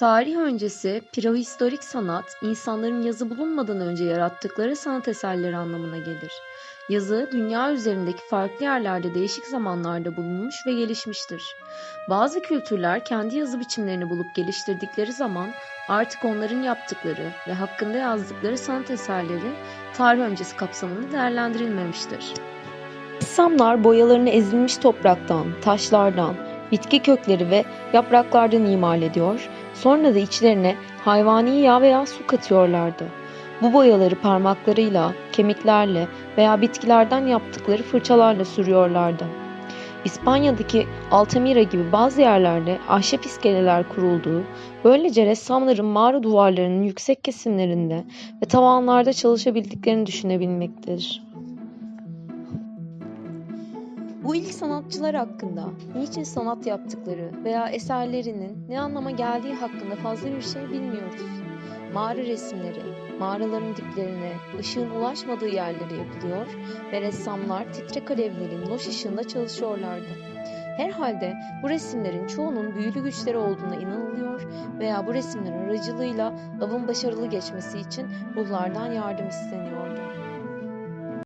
Tarih öncesi prehistorik sanat, insanların yazı bulunmadan önce yarattıkları sanat eserleri anlamına gelir. Yazı, dünya üzerindeki farklı yerlerde değişik zamanlarda bulunmuş ve gelişmiştir. Bazı kültürler kendi yazı biçimlerini bulup geliştirdikleri zaman artık onların yaptıkları ve hakkında yazdıkları sanat eserleri tarih öncesi kapsamında değerlendirilmemiştir. Ressamlar boyalarını ezilmiş topraktan, taşlardan, bitki kökleri ve yapraklardan imal ediyor, sonra da içlerine hayvani yağ veya su katıyorlardı. Bu boyaları parmaklarıyla, kemiklerle veya bitkilerden yaptıkları fırçalarla sürüyorlardı. İspanya'daki Altamira gibi bazı yerlerde ahşap iskeleler kurulduğu, böylece ressamların mağara duvarlarının yüksek kesimlerinde ve tavanlarda çalışabildiklerini düşünebilmektedir. Bu ilk sanatçılar hakkında, niçin sanat yaptıkları veya eserlerinin ne anlama geldiği hakkında fazla bir şey bilmiyoruz. Mağara resimleri, mağaraların diplerine, ışığın ulaşmadığı yerlere yapılıyor ve ressamlar titrek alevlerin loş ışığında çalışıyorlardı. Herhalde bu resimlerin çoğunun büyülü güçleri olduğuna inanılıyor veya bu resimler aracılığıyla avın başarılı geçmesi için ruhlardan yardım isteniyordu.